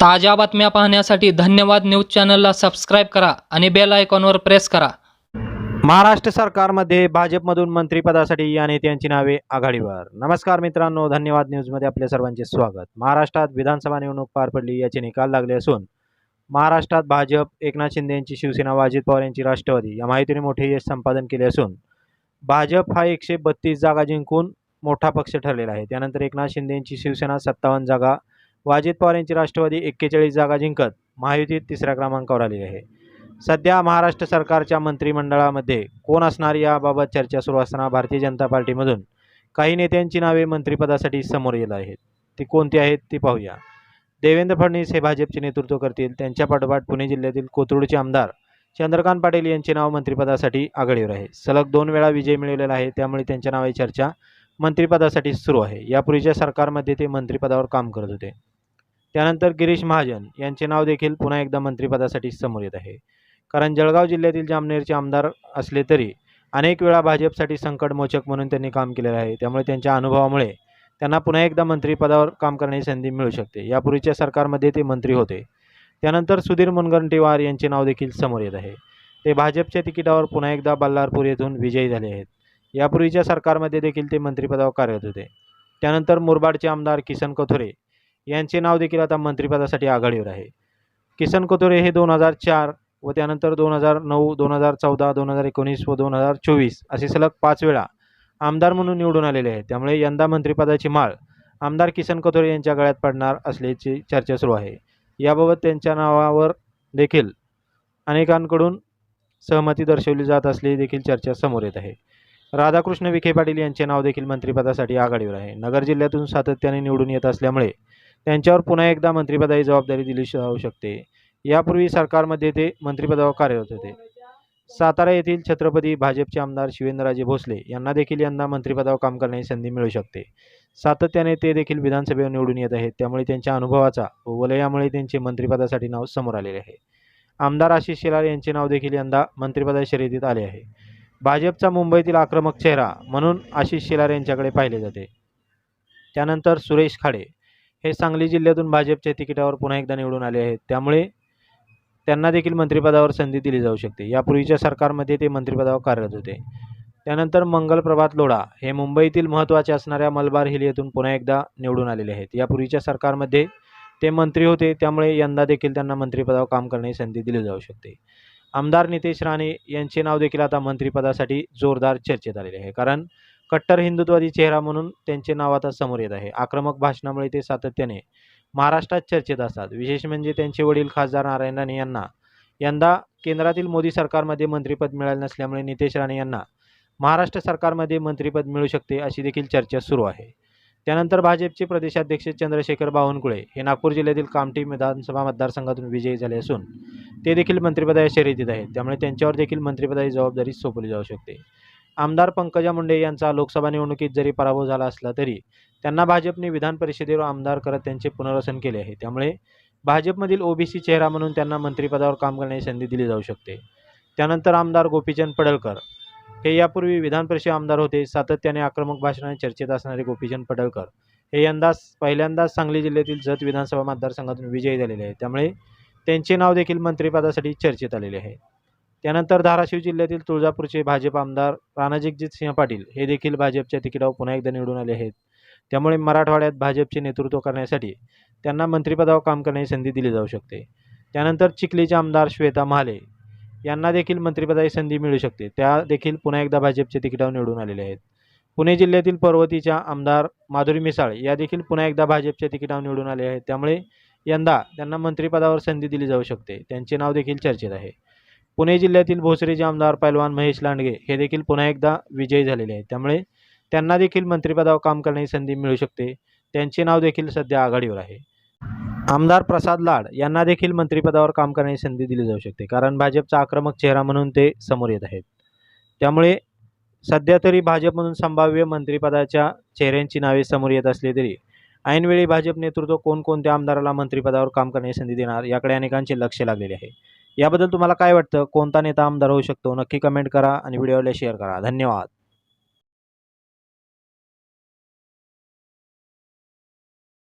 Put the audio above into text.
ताज्या बातम्या पाहण्यासाठी धन्यवाद न्यूज चॅनलला सबस्क्राईब करा आणि बेल आयकॉनवर प्रेस करा. महाराष्ट्र सरकारमध्ये भाजपमधून मंत्रिपदासाठी या नेत्यांची नावे आघाडीवर. नमस्कार मित्रांनो धन्यवाद न्यूजमध्ये आपल्या सर्वांचे स्वागत. महाराष्ट्रात विधानसभा निवडणूक पार पडली याचे निकाल लागले असून महाराष्ट्रात भाजप एकनाथ शिंदे यांची शिवसेना व अजित पवार यांची राष्ट्रवादी या माहितीने मोठे यश संपादन केले असून भाजप हा एकशे बत्तीस जागा जिंकून मोठा पक्ष ठरलेला आहे. त्यानंतर एकनाथ शिंदे यांची शिवसेना सत्तावन्न जागा व अजित पवार यांची राष्ट्रवादी एक्केचाळीस जागा जिंकत महायुतीत तिसऱ्या क्रमांकावर आली आहे. सध्या महाराष्ट्र सरकारच्या मंत्रिमंडळामध्ये कोण असणार याबाबत चर्चा सुरू असताना भारतीय जनता पार्टीमधून काही नेत्यांची नावे मंत्रिपदासाठी समोर येत आहेत. ती कोणती आहेत ती पाहूया. देवेंद्र फडणवीस हे भाजपचे नेतृत्व करतील. त्यांच्या पाठोपाठ पुणे जिल्ह्यातील कोथरूडचे आमदार चंद्रकांत पाटील यांचे नाव मंत्रिपदासाठी आघाडीवर आहे. सलग दोन वेळा विजय मिळवलेला आहे. त्यामुळे त्यांच्या नावाची चर्चा मंत्रिपदासाठी सुरू आहे. यापूर्वीच्या सरकारमध्ये ते मंत्रिपदावर काम करत होते. त्यानंतर गिरीश महाजन यांचे नाव देखील पुन्हा एकदा मंत्रिपदासाठी समोर येत आहे. कारण जळगाव जिल्ह्यातील जामनेरचे आमदार असले तरी अनेक वेळा भाजपसाठी संकटमोचक म्हणून त्यांनी काम केलेलं आहे. त्यामुळे त्यांच्या अनुभवामुळे त्यांना पुन्हा एकदा मंत्रिपदावर काम करण्याची संधी मिळू शकते. यापूर्वीच्या सरकारमध्ये ते मंत्री होते. त्यानंतर सुधीर मुनगंटीवार यांचे नाव देखील समोर येत आहे. ते भाजपच्या तिकिटावर पुन्हा एकदा बल्लारपूर येथून विजयी झाले आहेत. यापूर्वीच्या सरकारमध्ये देखील ते मंत्रिपदावर कार्यरत होते. त्यानंतर मुरबाडचे आमदार किसन कथोरे यांचे नाव देखील आता मंत्रिपदासाठी आघाडीवर आहे. किसन कोथुरे हे दोन हजार चार व त्यानंतर दोन हजार नऊ दोन हजार चौदा दोन हजार एकोणीस व दोन हजार चोवीस असे सलग पाच वेळा आमदार म्हणून निवडून आलेले आहेत. त्यामुळे यंदा मंत्रिपदाची माळ आमदार किसन कथोरे यांच्या गळ्यात पडणार असल्याची चर्चा सुरू आहे. याबाबत त्यांच्या नावावर देखील अनेकांकडून सहमती दर्शवली जात असली देखील चर्चा समोर येत आहे. राधाकृष्ण विखे पाटील यांचे नाव देखील मंत्रिपदासाठी आघाडीवर आहे. नगर जिल्ह्यातून सातत्याने निवडून येत असल्यामुळे त्यांच्यावर पुन्हा एकदा मंत्रिपदाची जबाबदारी दिली जाऊ शकते. यापूर्वी सरकारमध्ये ते मंत्रिपदावर कार्यरत होते. सातारा येथील छत्रपती भाजपचे आमदार शिवेंद्रराजे भोसले यांना देखील यंदा मंत्रिपदावर काम करण्याची संधी मिळू शकते. सातत्याने ते देखील विधानसभेवर निवडून येत आहेत. त्यामुळे त्यांच्या अनुभवाचा व वलयामुळे त्यांचे मंत्रिपदासाठी नाव समोर आलेले आहे. आमदार आशिष शेलार यांचे नाव देखील यंदा मंत्रिपदा शर्यतीत आले आहे. भाजपचा मुंबईतील आक्रमक चेहरा म्हणून आशिष शेलार यांच्याकडे पाहिले जाते. त्यानंतर सुरेश खाडे हे सांगली जिल्ह्यातून भाजपच्या तिकिटावर पुन्हा एकदा निवडून आले आहेत. त्यामुळे त्यांना देखील मंत्रिपदावर संधी दिली जाऊ शकते. यापूर्वीच्या सरकारमध्ये ते मंत्रिपदावर कार्यरत होते. त्यानंतर मंगल प्रभात लोढा हे मुंबईतील महत्त्वाचे असणाऱ्या मलबार हिल येथून पुन्हा एकदा निवडून आलेले आहेत. यापूर्वीच्या सरकारमध्ये ते मंत्री होते. त्यामुळे यंदा देखील त्यांना मंत्रिपदावर काम करण्याची संधी दिली जाऊ शकते. आमदार नितेश राणे यांचे नाव देखील आता मंत्रिपदासाठी जोरदार चर्चेत आलेले आहे. कारण कट्टर हिंदुत्वादी चेहरा म्हणून त्यांचे नाव आता समोर येत आहे. आक्रमक भाषणामुळे ते सातत्याने महाराष्ट्रात चर्चेत असतात. विशेष म्हणजे त्यांचे वडील खासदार नारायण राणे यांना. यंदा केंद्रातील मोदी सरकारमध्ये मंत्रिपद मिळाले नसल्यामुळे नितेश राणे यांना महाराष्ट्र सरकारमध्ये मंत्रिपद मिळू शकते अशी देखील चर्चा सुरू आहे. त्यानंतर भाजपचे प्रदेशाध्यक्ष चंद्रशेखर बावनकुळे हे नागपूर जिल्ह्यातील कामठी विधानसभा मतदारसंघातून विजयी झाले असून ते देखील मंत्रिपदाच्या शर्यतीत आहेत. त्यामुळे त्यांच्यावर देखील मंत्रिपदाची जबाबदारी सोपवली जाऊ शकते. आमदार पंकजा मुंडे यांचा लोकसभा निवडणुकीत जरी पराभव झाला असला तरी त्यांना भाजपने विधान परिषदेवर आमदार करत त्यांचे पुनर्वसन केले आहे. त्यामुळे भाजपमधील ओबीसी चेहरा म्हणून त्यांना मंत्रिपदावर काम करण्याची संधी दिली जाऊ शकते. त्यानंतर आमदार गोपीचंद पडळकर हे यापूर्वी विधान परिषद आमदार होते. सातत्याने आक्रमक भाषणाने चर्चेत असणारे गोपीचंद पडळकर हे यंदाच पहिल्यांदाच सांगली जिल्ह्यातील जत विधानसभा मतदारसंघातून विजयी झालेले आहे त्यामुळे त्यांचे नाव देखील मंत्रिपदासाठी चर्चेत आलेले आहे. त्यानंतर धाराशिव जिल्ह्यातील तुळजापूरचे भाजप आमदार राणाजगजित सिंह पाटील हे देखील भाजपच्या तिकिटावर पुन्हा एकदा निवडून आले आहेत. त्यामुळे मराठवाड्यात भाजपचे नेतृत्व करण्यासाठी त्यांना मंत्रिपदावर काम करण्याची संधी दिली जाऊ शकते. त्यानंतर चिखलीचे आमदार श्वेता महाले यांना देखील मंत्रिपदाची संधी मिळू शकते. त्या देखील पुन्हा एकदा भाजपच्या तिकिटावर निवडून आलेले आहेत. पुणे जिल्ह्यातील पर्वतीच्या आमदार माधुरी मिसाळ या देखील पुन्हा एकदा भाजपच्या तिकिटावर निवडून आले आहेत. त्यामुळे यंदा त्यांना मंत्रिपदावर संधी दिली जाऊ शकते. त्यांचे नाव देखील चर्चेत आहे. पुणे जिल्ह्यातील भोसरीचे आमदार पैलवान महेश लांडगे हे देखील पुन्हा एकदा विजयी झालेले आहेत. त्यामुळे त्यांना देखील मंत्रिपदावर काम करण्याची संधी मिळू शकते. त्यांचे नाव देखील सध्या आघाडीवर आहे. आमदार प्रसाद लाड यांना देखील मंत्रिपदावर काम करण्याची संधी दिली जाऊ शकते कारण भाजपचा आक्रमक चेहरा म्हणून ते समोर येत आहेत. त्यामुळे सध्या तरी भाजपमधून संभाव्य मंत्रिपदाच्या चेहऱ्यांची नावे समोर येत असली तरी ऐनवेळी भाजप नेतृत्व कोणकोणत्या आमदाराला मंत्रिपदावर काम करण्याची संधी देणार याकडे अनेकांचे लक्ष लागलेले आहे. याबद्दल तुम्हाला काय वाटतं? कोणता नेता आमदार होऊ शकतो? नक्की कमेंट करा आणि व्हिडिओला शेअर करा. धन्यवाद.